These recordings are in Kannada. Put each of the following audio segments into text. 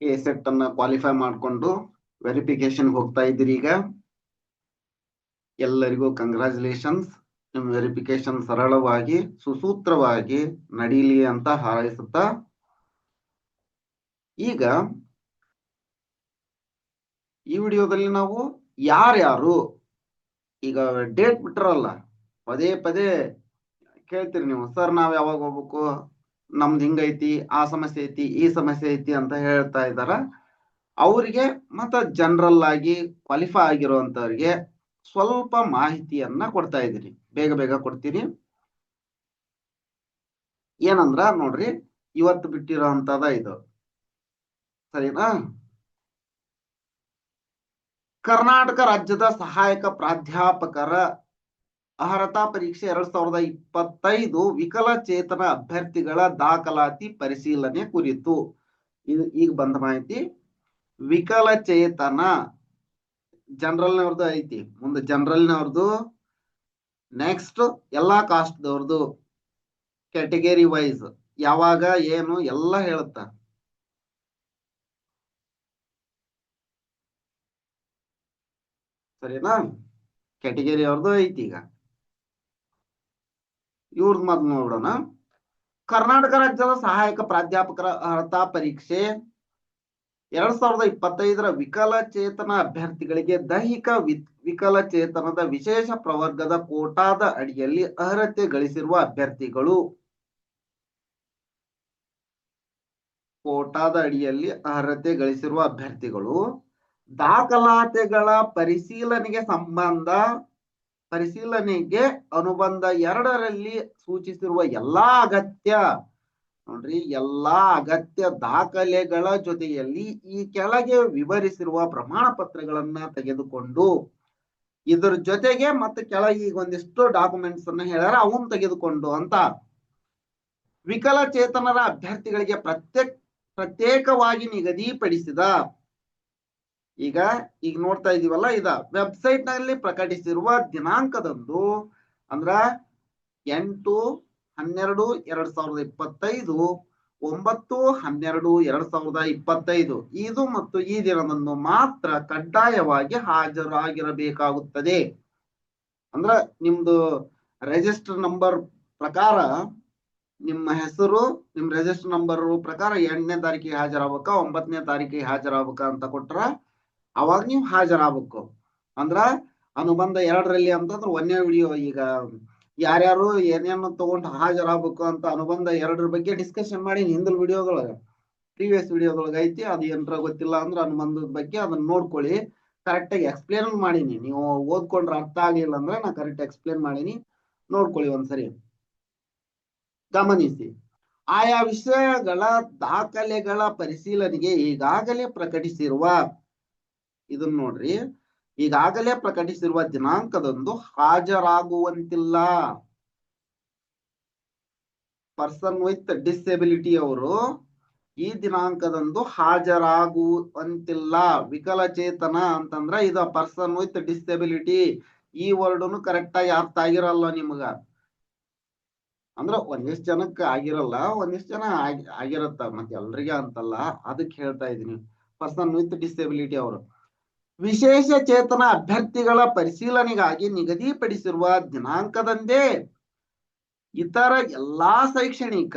ಎ ಸೆಟ್ ಅನ್ನ ಕ್ವಾಲಿಫೈ ಮಾಡಿಕೊಂಡು ವೆರಿಫಿಕೇಶನ್ ಹೋಗ್ತಾ ಇದ್ದೀರಿ ಈಗ. ಎಲ್ಲರಿಗೂ ಕಂಗ್ರಾಚುಲೇಷನ್ಸ್ ನಿಮ್ ವೆರಿಫಿಕೇಶನ್ ಸರಳವಾಗಿ, ಸುಸೂತ್ರವಾಗಿ ನಡೀಲಿ ಅಂತ ಹಾರೈಸುತ್ತಾ. ಈಗ ಈ ವಿಡಿಯೋದಲ್ಲಿ ನಾವು ಯಾರ್ಯಾರು, ಈಗ ಡೇಟ್ ಬಿಟ್ರಲ್ಲ, ಪದೇ ಪದೇ ಕೇಳ್ತೀರಿ ನೀವು, ಸರ್, ನಾವ್ ಯಾವಾಗ ಹೋಗ್ಬೇಕು? ನಮ್ದು ಹಿಂಗೈತಿ, ಆ ಸಮಸ್ಯೆ ಐತಿ, ಈ ಸಮಸ್ಯೆ ಐತಿ ಅಂತ ಹೇಳ್ತಾ ಇದ್ದಾರ ಅವರಿಗೆ ಮತ್ತ ಜನರಲ್ ಆಗಿ ಕ್ವಾಲಿಫೈ ಆಗಿರುವಂತವ್ರಿಗೆ ಸ್ವಲ್ಪ ಮಾಹಿತಿಯನ್ನ ಕೊಡ್ತಾ ಇದ್ದೀನಿ. ಬೇಗ ಬೇಗ ಕೊಡ್ತೀನಿ. ಏನಂದ್ರ ನೋಡ್ರಿ, ಇವತ್ತು ಬಿಟ್ಟಿರೋಂತದ ಇದು. ಸರಿನಾ? ಕರ್ನಾಟಕ ರಾಜ್ಯದ ಸಹಾಯಕ ಪ್ರಾಧ್ಯಾಪಕರ ಅರ್ಹತಾ ಪರೀಕ್ಷೆ ಎರಡ್ ಸಾವಿರದ ಇಪ್ಪತ್ತೈದು ವಿಕಲಚೇತನ ಅಭ್ಯರ್ಥಿಗಳ ದಾಖಲಾತಿ ಪರಿಶೀಲನೆ ಕುರಿತು. ಇದು ಈಗ ಬಂದ ಮಾಹಿತಿ. ವಿಕಲಚೇತನ ಜನರಲ್ನವ್ರದ್ದು ಐತಿ. ಮುಂದೆ ಜನರಲ್ನವ್ರದ್ದು ನೆಕ್ಸ್ಟ್ ಎಲ್ಲಾ ಕಾಸ್ಟ್ದವ್ರದ್ದು ಕ್ಯಾಟಗರಿ ವೈಸ್ ಯಾವಾಗ, ಏನು, ಎಲ್ಲ ಹೇಳುತ್ತ. ಸರಿನಾ? ಕ್ಯಾಟಗರಿ ಅವ್ರದ್ದು ಐತಿ ಈಗ. ಇವ್ರದ್ ಮತ್ ನೋಡೋಣ ಕರ್ನಾಟಕ ರಾಜ್ಯದ ಸಹಾಯಕ ಪ್ರಾಧ್ಯಾಪಕರ ಅರ್ಹತಾ ಪರೀಕ್ಷೆ ಎರಡ್ ಸಾವಿರದ ಇಪ್ಪತ್ತೈದರ ವಿಕಲಚೇತನ ಅಭ್ಯರ್ಥಿಗಳಿಗೆ ದೈಹಿಕ ವಿಕಲಚೇತನದ ವಿಶೇಷ ಪ್ರವರ್ಗದ ಕೋಟಾದ ಅಡಿಯಲ್ಲಿ ಅರ್ಹತೆ ಗಳಿಸಿರುವ ಅಭ್ಯರ್ಥಿಗಳು. ಕೋಟಾದ ಅಡಿಯಲ್ಲಿ ಅರ್ಹತೆ ಗಳಿಸಿರುವ ಅಭ್ಯರ್ಥಿಗಳು. ದಾಖಲಾತಿಗಳ ಪರಿಶೀಲನೆಗೆ ಸಂಬಂಧ ಪರಿಶೀಲನೆಗೆ ಅನುಬಂಧ ಎರಡರಲ್ಲಿ ಸೂಚಿಸಿರುವ ಎಲ್ಲಾ ಅಗತ್ಯ, ನೋಡ್ರಿ, ಎಲ್ಲಾ ಅಗತ್ಯ ದಾಖಲೆಗಳ ಜೊತೆಯಲ್ಲಿ ಈ ಕೆಳಗೆ ವಿವರಿಸಿರುವ ಪ್ರಮಾಣ ಪತ್ರಗಳನ್ನ ತೆಗೆದುಕೊಂಡು ಇದ್ರ ಜೊತೆಗೆ ಮತ್ತೆ ಕೆಳಗೆ ಈಗ ಒಂದಿಷ್ಟು ಡಾಕ್ಯುಮೆಂಟ್ಸ್ ಅನ್ನ ಹೇಳ್ಯಾರ ಅವನ್ ತೆಗೆದುಕೊಂಡು ಅಂತ. ವಿಕಲಚೇತನರ ಅಭ್ಯರ್ಥಿಗಳಿಗೆ ಪ್ರತ್ಯೇಕ, ಪ್ರತ್ಯೇಕವಾಗಿ ನಿಗದಿಪಡಿಸಿದ ಈಗ ಈಗ ನೋಡ್ತಾ ಇದೀವಲ್ಲ, ಇದ ವೆಬ್ಸೈಟ್ನಲ್ಲಿ ಪ್ರಕಟಿಸಿರುವ ದಿನಾಂಕದಂದು ಅಂದ್ರ ಎಂಟು, ಹನ್ನೆರಡು, ಎರಡ್ ಸಾವಿರದ ಇಪ್ಪತ್ತೈದು, ಒಂಬತ್ತು, ಹನ್ನೆರಡು, ಎರಡ್ ಸಾವಿರದ ಇಪ್ಪತ್ತೈದು. ಇದು ಮತ್ತು ಈ ದಿನದಂದು ಮಾತ್ರ ಕಡ್ಡಾಯವಾಗಿ ಹಾಜರಾಗಿರಬೇಕಾಗುತ್ತದೆ. ಅಂದ್ರ ನಿಮ್ದು ರಿಜಿಸ್ಟರ್ ನಂಬರ್ ಪ್ರಕಾರ, ನಿಮ್ಮ ಹೆಸರು, ನಿಮ್ ರಿಜಿಸ್ಟರ್ ನಂಬರ್ ಪ್ರಕಾರ ಎಂಟನೇ ತಾರೀಕಿಗೆ ಹಾಜರಾಗಬೇಕಾ, ಒಂಬತ್ತನೇ ತಾರೀಕಿಗೆ ಹಾಜರಾಗಬೇಕಾ ಅಂತ ಕೊಟ್ರ ಅವಾಗ ನೀವು ಹಾಜರಾಗಬೇಕು. ಅಂದ್ರ ಅನುಬಂಧ ಎರಡರಲ್ಲಿ ಅಂತಂದ್ರೆ ಒಂದೇ ವಿಡಿಯೋ ಈಗ ಯಾರ್ಯಾರು ಏನೇನು ತಗೊಂಡು ಹಾಜರಾಗಬೇಕು ಅಂತ ಅನುಬಂಧ ಎರಡರ ಬಗ್ಗೆ ಡಿಸ್ಕಷನ್ ಮಾಡಿ ಹಿಂದಿನ ವಿಡಿಯೋದೊಳಗ ಪ್ರೀವಿಯಸ್ ವಿಡಿಯೋದೊಳಗ ಐತಿ, ಅದು ಏನರ ಗೊತ್ತಿಲ್ಲ ಅಂದ್ರ ಅನುಬಂಧದ ಬಗ್ಗೆ ಅದನ್ನ ನೋಡ್ಕೊಳ್ಳಿ. ಕರೆಕ್ಟ್ ಆಗಿ ಎಕ್ಸ್ಪ್ಲೇನ್ ಮಾಡೀನಿ. ನೀವು ಓದ್ಕೊಂಡ್ರೆ ಅರ್ಥ ಆಗ್ಲಿಲ್ಲ ಅಂದ್ರೆ ನಾ ಕರೆಕ್ಟ್ ಎಕ್ಸ್ಪ್ಲೇನ್ ಮಾಡೀನಿ. ನೋಡ್ಕೊಳ್ಳಿ ಒಂದ್ಸರಿ. ಗಮನಿಸಿ. ಆಯಾ ವಿಷಯಗಳ ದಾಖಲೆಗಳ ಪರಿಶೀಲನೆಗೆ ಈಗಾಗಲೇ ಪ್ರಕಟಿಸಿರುವ ಇದನ್ನ ನೋಡ್ರಿ. ಈಗಾಗಲೇ ಪ್ರಕಟಿಸಿರುವ ದಿನಾಂಕದಂದು ಹಾಜರಾಗುವಂತಿಲ್ಲ. ಪರ್ಸನ್ ವಿತ್ ಡಿಸೆಬಿಲಿಟಿ ಅವರು ಈ ದಿನಾಂಕದಂದು ಹಾಜರಾಗುವಂತಿಲ್ಲ. ವಿಕಲಚೇತನ ಅಂತಂದ್ರ ಇದು ಪರ್ಸನ್ ವಿತ್ ಡಿಸೆಬಿಲಿಟಿ ಈ ವರ್ಡ್ನು ಕರೆಕ್ಟ್ ಆಗಿ ಅರ್ಥ ಆಗಿರಲ್ಲ ನಿಮಗ. ಅಂದ್ರ ಒಂದಿಷ್ಟ್ ಜನಕ್ಕ ಆಗಿರಲ್ಲ, ಒಂದಿಷ್ಟ್ ಜನ ಆಗಿ, ಆಗಿರತ್ತ ಮತ್ತೆ ಎಲ್ರಿಗೆ ಅಂತಲ್ಲ. ಅದಕ್ಕೆ ಹೇಳ್ತಾ ಇದೀನಿ. ಪರ್ಸನ್ ವಿತ್ ಡಿಸೆಬಿಲಿಟಿ ಅವರು. ವಿಶೇಷ ಚೇತನ ಅಭ್ಯರ್ಥಿಗಳ ಪರಿಶೀಲನೆಗಾಗಿ ನಿಗದಿಪಡಿಸಿರುವ ದಿನಾಂಕದಂದೇ ಇತರ ಎಲ್ಲಾ ಶೈಕ್ಷಣಿಕ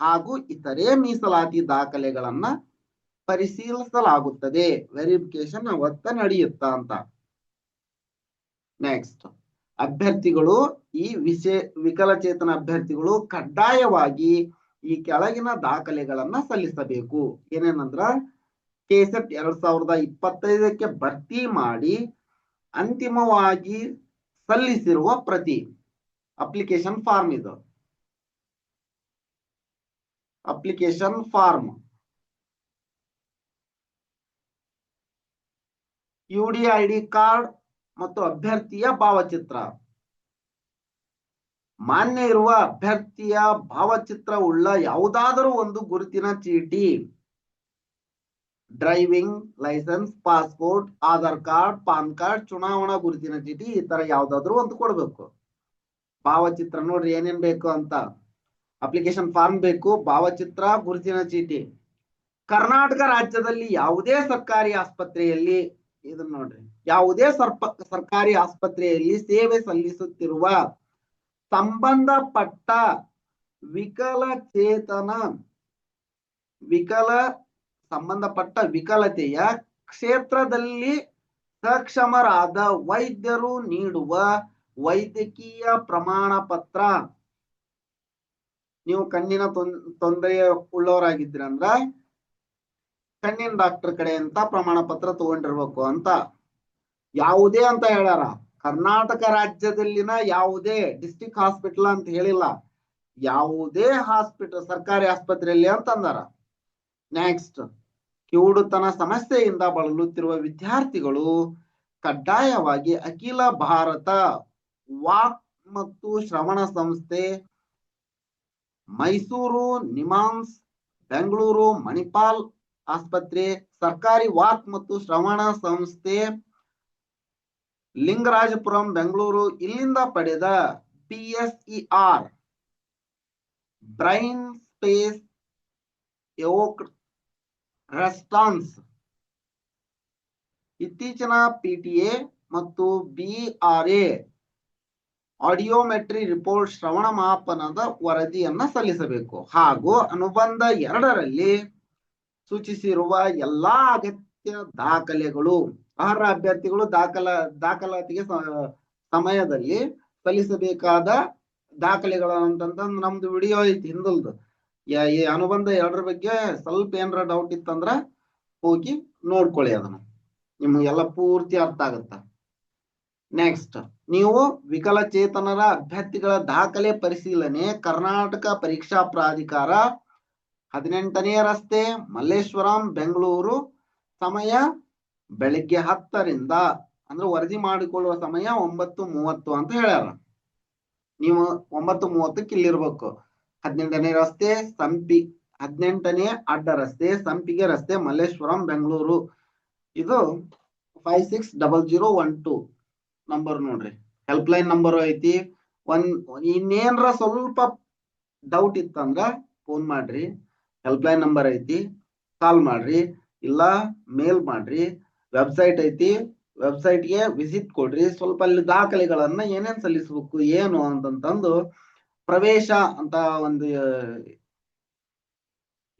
ಹಾಗೂ ಇತರೆ ಮೀಸಲಾತಿ ದಾಖಲೆಗಳನ್ನ ಪರಿಶೀಲಿಸಲಾಗುತ್ತದೆ. ವೆರಿಫಿಕೇಶನ್ ಅವತ್ತ ನಡೆಯುತ್ತ ಅಂತ. ನೆಕ್ಸ್ಟ್ ಅಭ್ಯರ್ಥಿಗಳು ಈ ವಿಶೇ, ವಿಕಲಚೇತನ ಅಭ್ಯರ್ಥಿಗಳು ಕಡ್ಡಾಯವಾಗಿ ಈ ಕೆಳಗಿನ ದಾಖಲೆಗಳನ್ನ ಸಲ್ಲಿಸಬೇಕು. ಏನೇನಂದ್ರ ಕೆಸೆಟ್ ಎರಡ್ ಸಾವಿರದ ಇಪ್ಪತ್ತೈದಕ್ಕೆ ಭರ್ತಿ ಮಾಡಿ ಅಂತಿಮವಾಗಿ ಸಲ್ಲಿಸಿರುವ ಪ್ರತಿ ಅಪ್ಲಿಕೇಶನ್ ಫಾರ್ಮ್ ಇದು. Application form U D I D card ಮತ್ತು ಅಭ್ಯರ್ಥಿಯ ಭಾವಚಿತ್ರ. ಮಾನ್ಯ ಇರುವ ಅಭ್ಯರ್ಥಿಯ ಭಾವಚಿತ್ರ ಉಳ್ಳ ಯಾವುದಾದರೂ ಒಂದು ಗುರುತಿನ ಚೀಟಿ. Driving licence, passport, Aadhaar card, PAN card, ಚುನಾವಣಾ ಗುರುತಿನ ಚೀಟಿ ಈ ತರ ಯಾವ್ದಾದ್ರು ಒಂದು ಕೊಡ್ಬೇಕು. ಭಾವಚಿತ್ರ ನೋಡ್ರಿ ಏನೇನ್ ಬೇಕು ಅಂತ. ಅಪ್ಲಿಕೇಶನ್ ಫಾರ್ಮ್ ಬೇಕು, ಭಾವಚಿತ್ರ, ಗುರುತಿನ ಚೀಟಿ. ಕರ್ನಾಟಕ ರಾಜ್ಯದಲ್ಲಿ ಯಾವುದೇ ಸರ್ಕಾರಿ ಆಸ್ಪತ್ರೆಯಲ್ಲಿ ಇದನ್ನ ನೋಡ್ರಿ. ಯಾವುದೇ ಸರ್ಪ, ಸರ್ಕಾರಿ ಆಸ್ಪತ್ರೆಯಲ್ಲಿ ಸೇವೆ ಸಲ್ಲಿಸುತ್ತಿರುವ ಸಂಬಂಧಪಟ್ಟ ವಿಕಲಚೇತನ ವಿಕಲ ಸಂಬಂಧಪಟ್ಟ ವಿಕಲತೆಯ ಕ್ಷೇತ್ರದಲ್ಲಿ ಸಕ್ಷಮರಾದ ವೈದ್ಯರು ನೀಡುವ ವೈದ್ಯಕೀಯ ಪ್ರಮಾಣ ಪತ್ರ. ನೀವು ಕಣ್ಣಿನ ತೊಂದ್ ತೊಂದರೆ ಉಳ್ಳವರಾಗಿದ್ದೀರಂದ್ರ ಕಣ್ಣಿನ ಡಾಕ್ಟರ್ ಕಡೆ ಅಂತ ಪ್ರಮಾಣ ಪತ್ರ ತಗೊಂಡಿರ್ಬೇಕು ಅಂತ. ಯಾವುದೇ ಅಂತ ಹೇಳ್ಯಾರ. ಕರ್ನಾಟಕ ರಾಜ್ಯದಲ್ಲಿನ ಯಾವುದೇ ಡಿಸ್ಟಿಕ್ ಹಾಸ್ಪಿಟಲ್ ಅಂತ ಹೇಳಿಲ್ಲ. ಯಾವುದೇ ಹಾಸ್ಪಿಟಲ್, ಸರ್ಕಾರಿ ಆಸ್ಪತ್ರೆಯಲ್ಲಿ ಅಂತ ಅಂದಾರ ನೆಕ್ಸ್ಟ್ ಕಿವುಡುತನ ಸಮಸ್ಯೆಯಿಂದ ಬಳಲುತ್ತಿರುವ ವಿದ್ಯಾರ್ಥಿಗಳು ಕಡ್ಡಾಯವಾಗಿ ಅಖಿಲ ಭಾರತ ವಾಕ್ ಮತ್ತು ಶ್ರವಣ ಸಂಸ್ಥೆ ಮೈಸೂರು, ನಿಮಾನ್ಸ್, ಬೆಂಗಳೂರು, ಮಣಿಪಾಲ್ ಆಸ್ಪತ್ರೆ, ಸರ್ಕಾರಿ ವಾಕ್ ಮತ್ತು ಶ್ರವಣ ಸಂಸ್ಥೆ ಲಿಂಗರಾಜಪುರಂ, ಬೆಂಗಳೂರು ಇಲ್ಲಿಂದ ಪಡೆದ B S E R brain space response ಇತ್ತೀಚಿನ ಪಿಟಿಎ ಮತ್ತು ಬಿಆರ್ಎ ಆಡಿಯೋಮೆಟ್ರಿ ರಿಪೋರ್ಟ್ ಶ್ರವಣ ಮಾಪನದ ವರದಿಯನ್ನ ಸಲ್ಲಿಸಬೇಕು. ಹಾಗೂ ಅನುಬಂಧ ಎರಡರಲ್ಲಿ ಸೂಚಿಸಿರುವ ಎಲ್ಲಾ ಅಗತ್ಯ ದಾಖಲೆಗಳು ಅರ್ಹ ಅಭ್ಯರ್ಥಿಗಳು ದಾಖಲ, ದಾಖಲಾತಿಗೆ ಸಮಯದಲ್ಲಿ ಸಲ್ಲಿಸಬೇಕಾದ ದಾಖಲೆಗಳು ಅಂತಂದ್ರೆ ನಮ್ದು ವಿಡಿಯೋ ಐತಿ ಹಿಂದಲ್ದು. ಈ ಅನುಬಂಧ ಎರಡರ ಬಗ್ಗೆ ಸ್ವಲ್ಪ ಏನಾರ ಡೌಟ್ ಇತ್ತಂದ್ರ ಹೋಗಿ ನೋಡ್ಕೊಳ್ಳಿ ಅದನ್ನ. ನಿಮ್ಗೆಲ್ಲ ಪೂರ್ತಿ ಅರ್ಥ ಆಗುತ್ತ. ನೆಕ್ಸ್ಟ್ ನೀವು ವಿಕಲಚೇತನರ ಅಭ್ಯರ್ಥಿಗಳ ದಾಖಲೆ ಪರಿಶೀಲನೆ ಕರ್ನಾಟಕ ಪರೀಕ್ಷಾ ಪ್ರಾಧಿಕಾರ ಹದಿನೆಂಟನೇ ರಸ್ತೆ ಮಲ್ಲೇಶ್ವರಂ ಬೆಂಗಳೂರು ಸಮಯ ಬೆಳಿಗ್ಗೆ ಹತ್ತರಿಂದ, ಅಂದ್ರೆ ವರದಿ ಮಾಡಿಕೊಳ್ಳುವ ಸಮಯ ಒಂಬತ್ತು ಮೂವತ್ತು ಅಂತ ಹೇಳ್ಯಾರ. ನೀವು ಒಂಬತ್ತು ಮೂವತ್ತಕ್ಕೆ ಇಲ್ಲಿರ್ಬೇಕು. ಹದಿನೆಂಟನೇ ರಸ್ತೆ ಸಂಪಿ, ಹದಿನೆಂಟನೇ ಅಡ್ಡ ರಸ್ತೆ ಸಂಪಿಗೆ ರಸ್ತೆ ಮಲ್ಲೇಶ್ವರಂ, ಬೆಂಗಳೂರು. ಇದು five six double zero one two number ನೋಡ್ರಿ. ಹೆಲ್ಪ್ ಲೈನ್ ನಂಬರ್ ಐತಿ. ಒಂದ್, ಇನ್ನೇನ್ರ ಸ್ವಲ್ಪ ಡೌಟ್ ಇತ್ತಂದ್ರ ಫೋನ್ ಮಾಡ್ರಿ. ಹೆಲ್ಪ್ ಲೈನ್ ನಂಬರ್ ಐತಿ. ಕಾಲ್ ಮಾಡ್ರಿ. ಇಲ್ಲ ಮೇಲ್ ಮಾಡ್ರಿ. ವೆಬ್ಸೈಟ್ ಐತಿ. ವೆಬ್ಸೈಟ್ಗೆ ವಿಸಿಟ್ ಕೊಡ್ರಿ. ಸ್ವಲ್ಪ ಅಲ್ಲಿ ದಾಖಲೆಗಳನ್ನ ಏನೇನ್ ಸಲ್ಲಿಸ್ಬೇಕು, ಏನು ಅಂತಂತಂದು ಪ್ರವೇಶ ಅಂತ ಒಂದು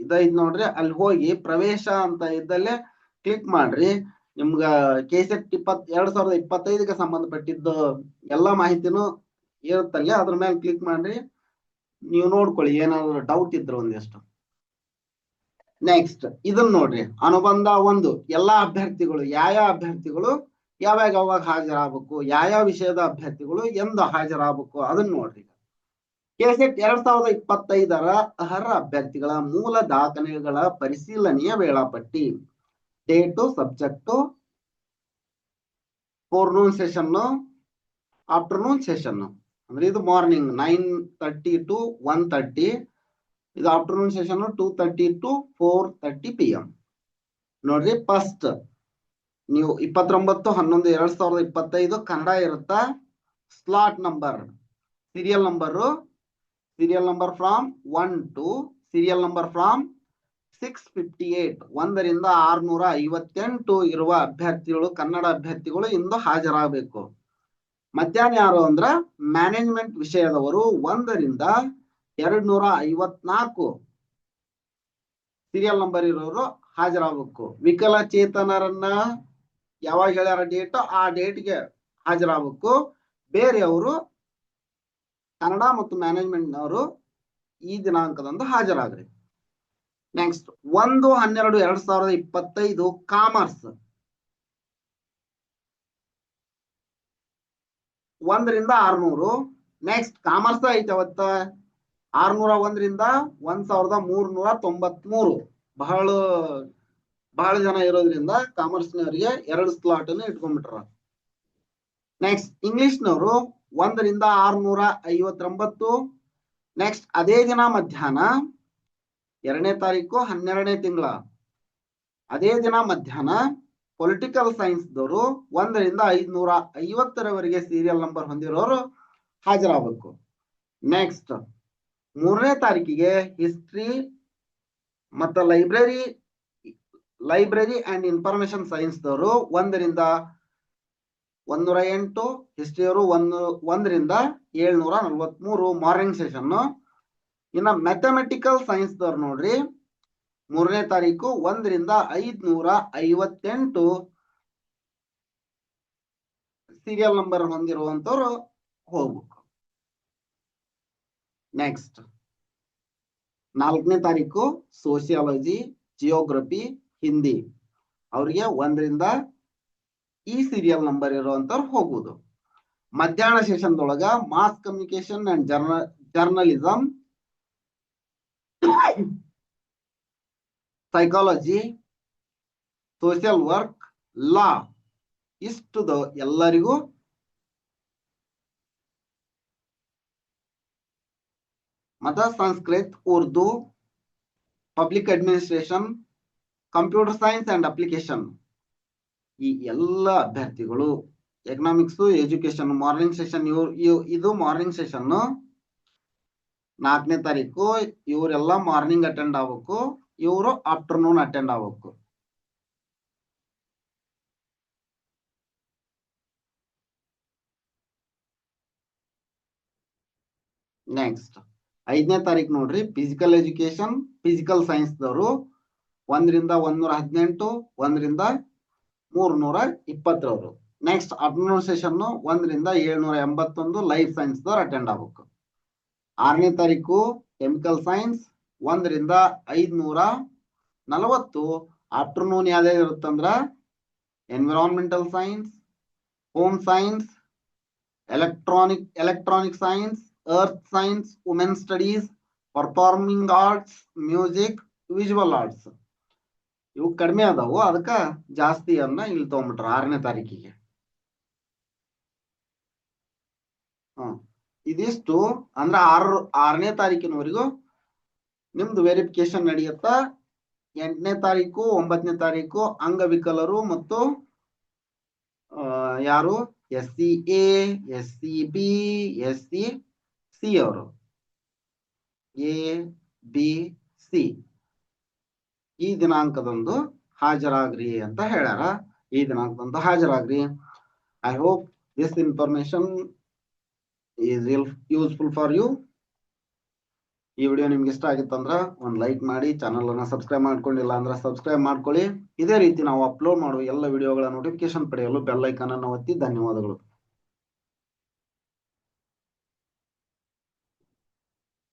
ಇದ್ ನೋಡ್ರಿ, ಅಲ್ಲಿ ಹೋಗಿ ಪ್ರವೇಶ ಅಂತ ಇದ್ದಲ್ಲೇ ಕ್ಲಿಕ್ ಮಾಡ್ರಿ. ನಿಮ್ಗ ಕೆಸೆಟ್ ಇಪ್ಪತ್, ಎರಡ್ ಸಾವಿರದ ಇಪ್ಪತ್ತೈದಕ್ಕೆ ಸಂಬಂಧಪಟ್ಟಿದ್ದು ಎಲ್ಲಾ ಮಾಹಿತಿನೂ ಇರುತ್ತಲ್ಲಿ, ಅದ್ರ ಮೇಲೆ ಕ್ಲಿಕ್ ಮಾಡ್ರಿ. ನೀವು ನೋಡ್ಕೊಳ್ಳಿ, ಏನಾದ್ರು ಡೌಟ್ ಇದ್ರೆ ಒಂದಿಷ್ಟು. ನೆಕ್ಸ್ಟ್ ಇದನ್ನ ನೋಡ್ರಿ, ಅನುಬಂಧ ಒಂದು, ಎಲ್ಲಾ ಅಭ್ಯರ್ಥಿಗಳು ಯಾವ ಅಭ್ಯರ್ಥಿಗಳು ಯಾವಾಗ ಯಾವಾಗ ಹಾಜರಾಗಬೇಕು ಯಾವ ವಿಷಯದ ಅಭ್ಯರ್ಥಿಗಳು ಎಂದು ಹಾಜರಾಗಬೇಕು ಅದನ್ನ ನೋಡ್ರಿ ಕೆಸೆಟ್ ಎರಡ್ ಸಾವಿರದ ಇಪ್ಪತ್ತೈದರ ಅರ್ಹ ಅಭ್ಯರ್ಥಿಗಳ ಮೂಲ ದಾಖಲೆಗಳ ಪರಿಶೀಲನೆಯ ವೇಳಾಪಟ್ಟಿ. Date subject forenoon session afternoon session ಅಂದ್ರೆ ಇದು morning nine thirty to one thirty ಇದು afternoon session two thirty to four thirty P M ನೋಡ್ರಿ ಫಸ್ಟ್ ನೀವು ಇಪ್ಪತ್ತೊಂಬತ್ತು, ಹನ್ನೊಂದು, ಎರಡ್ ಸಾವಿರದ ಇಪ್ಪತ್ತೈದು ಕನ್ನಡ ಇರುತ್ತಾ? Slot number serial number serial number from one to serial number from six fifty eight ಒಂದರಿಂದ ಆರ್ನೂರ ಐವತ್ತೆಂಟು ಇರುವ ಅಭ್ಯರ್ಥಿಗಳು, ಕನ್ನಡ ಅಭ್ಯರ್ಥಿಗಳು ಇಂದು ಹಾಜರಾಗಬೇಕು. ಮಧ್ಯಾಹ್ನ ಯಾರು ಅಂದ್ರ ಮ್ಯಾನೇಜ್ಮೆಂಟ್ ವಿಷಯದವರು ಒಂದರಿಂದ ಎರಡ್ ನೂರ ಐವತ್ನಾಲ್ಕು ಸೀರಿಯಲ್ ನಂಬರ್ ಇರೋರು ಹಾಜರಾಗಬೇಕು. ವಿಕಲಚೇತನರನ್ನ ಯಾವಾಗ ಹೇಳ್ಯಾರ ಡೇಟ್ ಆ ಡೇಟ್ಗೆ ಹಾಜರಾಗಬೇಕು. ಬೇರೆಯವರು ಕನ್ನಡ ಮತ್ತು ಮ್ಯಾನೇಜ್ಮೆಂಟ್ ನವರು ಈ ದಿನಾಂಕದಂದು ಹಾಜರಾಗ್ರಿ. ನೆಕ್ಸ್ಟ್ ಒಂದು, ಹನ್ನೆರಡು, ಎರಡ್ ಸಾವಿರದ ಇಪ್ಪತ್ತೈದು ಕಾಮರ್ಸ್ ಒಂದರಿಂದ ಆರ್ನೂರು. ನೆಕ್ಸ್ಟ್ ಕಾಮರ್ಸ್ ಐತೆ ಅವತ್ತ. ಆರ್ನೂರ ಒಂದರಿಂದ ಒಂದ್ ಸಾವಿರದ ಮೂರ್ನೂರ ತೊಂಬತ್ಮೂರು. ಬಹಳ ಬಹಳ ಜನ ಇರೋದ್ರಿಂದ ಕಾಮರ್ಸ್ನವರಿಗೆ ಎರಡು ಸ್ಲಾಟ್ ಇಟ್ಕೊಂಡ್ಬಿಟ್ರ. ನೆಕ್ಸ್ಟ್ ಇಂಗ್ಲಿಷ್ನವರು ಒಂದರಿಂದ ಆರ್ನೂರ ಐವತ್ತೊಂಬತ್ತು. ನೆಕ್ಸ್ಟ್ ಅದೇ ದಿನ ಮಧ್ಯಾಹ್ನ, ಎರಡನೇ ತಾರೀಕು, ಹನ್ನೆರಡನೇ ತಿಂಗಳ. ಅದೇ ದಿನ ಮಧ್ಯಾಹ್ನ ಪೊಲಿಟಿಕಲ್ ಸೈನ್ಸ್ದವರು ಒಂದರಿಂದ ಐದ್ನೂರ ಐವತ್ತರವರೆಗೆ ಸೀರಿಯಲ್ ನಂಬರ್ ಹೊಂದಿರೋರು ಹಾಜರಾಗಬೇಕು. ನೆಕ್ಸ್ಟ್ ಮೂರನೇ ತಾರೀಕಿಗೆ ಹಿಸ್ಟ್ರಿ ಮತ್ತು library library and information science ದವರು ಒಂದರಿಂದ ಒಂದೂರ ಎಂಟು, ಹಿಸ್ಟ್ರಿಯವರು ಒಂದು, ಒಂದರಿಂದ ಏಳ್ನೂರ ನಲ್ವತ್ಮೂರು ಮಾರ್ನಿಂಗ್ ಸೆಷನ್. ಇನ್ನ ಮ್ಯಾಥಮೆಟಿಕಲ್ ಸೈನ್ಸ್ ದವ್ರು ನೋಡ್ರಿ. ಮೂರನೇ ತಾರೀಕು ಒಂದರಿಂದ ಐದ್ನೂರ ಐವತ್ತೆಂಟು. ಸೀರಿಯಲ್ ನಂಬರ್ ಹೊಂದಿರುವಂತವ್ರು ಹೋಗ್ಬೇಕು. ನೆಕ್ಸ್ಟ್ ನಾಲ್ಕನೇ ತಾರೀಕು ಸೋಷಿಯಾಲಜಿ ಜಿಯೋಗ್ರಫಿ ಹಿಂದಿ ಅವ್ರಿಗೆ ಒಂದರಿಂದ ಈ ಸೀರಿಯಲ್ ನಂಬರ್ ಇರುವಂತವ್ರು ಹೋಗುದು. ಮಧ್ಯಾಹ್ನ ಸೆಷನ್ ದೊಳಗ mass communication and ಜರ್ನ journalism psychology social work law ಇಷ್ಟುದ ಎಲ್ಲರಿಗೂ ಮತ, Sanskrit, Urdu public administration computer science and application ಈ ಎಲ್ಲ ಅಭ್ಯರ್ಥಿಗಳು ಎಕನಾಮಿಕ್ಸ್ ಎಜುಕೇಶನ್ ಮಾರ್ನಿಂಗ್ ಸೆಷನ್ ಇವ್ರು ಇದು ಮಾರ್ನಿಂಗ್ ಸೆಷನ್ ನಾಲ್ಕನೇ ತಾರೀಕು ಇವರೆಲ್ಲ ಮಾರ್ನಿಂಗ್ ಅಟೆಂಡ್ ಆಗ್ಬೇಕು, ಇವರು ಆಫ್ಟರ್ನೂನ್ ಅಟೆಂಡ್ ಆಗ್ಬೇಕು. ನೆಕ್ಸ್ಟ್ ಐದನೇ ತಾರೀಕು ನೋಡ್ರಿ ಫಿಸಿಕಲ್ ಎಜುಕೇಶನ್ ಫಿಸಿಕಲ್ ಸೈನ್ಸ್ ದವರು ಒಂದರಿಂದ ಒಂದೂರ ಹದಿನೆಂಟು, ಒಂದರಿಂದ ಮೂರ್ನೂರ ಇಪ್ಪತ್ತರವರು. ನೆಕ್ಸ್ಟ್ ಸೆಷನ್ ಒಂದರಿಂದ ಏಳ್ನೂರ ಎಂಬತ್ತೊಂದು ಲೈಫ್ ಸೈನ್ಸ್ ದವ್ರು ಅಟೆಂಡ್ ಆಗ್ಬೇಕು. ಆರನೇ ತಾರೀಕು ಕೆಮಿಕಲ್ ಸೈನ್ಸ್ ಒಂದರಿಂದ ಐದ್ನೂರ ನಲವತ್ತು. ಆಫ್ಟರ್ನೂನ್ ಯಾವ್ದು ಇರುತ್ತಂದ್ರ environmental science home science electronic electronic science earth science women studies performing arts music visual arts ಇವು ಕಡಿಮೆ ಅದಾವು ಅದಕ್ಕ ಜಾಸ್ತಿ ಅನ್ನ ಇಲ್ಲಿ ತಗೊಂಡ್ಬಿಟ್ರ ಆರನೇ ತಾರೀಕಿಗೆ. ಹ್ಮ್. ಇದಿಷ್ಟು, ಅಂದ್ರ ಆರು, ಆರನೇ ತಾರೀಕಿನವರೆಗೂ ನಿಮ್ದು ವೆರಿಫಿಕೇಶನ್ ನಡೆಯುತ್ತಾ, ಎಂಟನೇ ತಾರೀಕು ಒಂಬತ್ತನೇ ತಾರೀಕು, ಅಂಗವಿಕಲರು ಮತ್ತು ಯಾರು? S C A S C B S C C ಅವರು. ಎ ಬಿ ಸಿ ಈ ದಿನಾಂಕದಂದು ಹಾಜರಾಗ್ರಿ ಅಂತ ಹೇಳ್ಯಾರ. ಈ ದಿನಾಂಕದಂದು ಹಾಜರಾಗ್ರಿ. I hope this information is useful for you ಈ ವಿಡಿಯೋ ನಿಮ್ಗೆ ಇಷ್ಟ ಆಗಿತ್ತಂದ್ರ ಒಂದ್ ಲೈಕ್ ಮಾಡಿ ಚಾನಲ್ ಅನ್ನ ಸಬ್ಸ್ಕ್ರೈಬ್ ಮಾಡ್ಕೊಂಡಿಲ್ಲ ಅಂದ್ರೆ ಸಬ್ಸ್ಕ್ರೈಬ್ ಮಾಡ್ಕೊಳ್ಳಿ. ಇದೇ ರೀತಿ ನಾವು ಅಪ್ಲೋಡ್ ಮಾಡುವ ಎಲ್ಲ ವಿಡಿಯೋಗಳ ನೋಟಿಫಿಕೇಶನ್ ಪಡೆಯಲು ಬೆಲ್ ಐಕಾನ್ ಅನ್ನು ಒತ್ತಿ ಧನ್ಯವಾದಗಳು.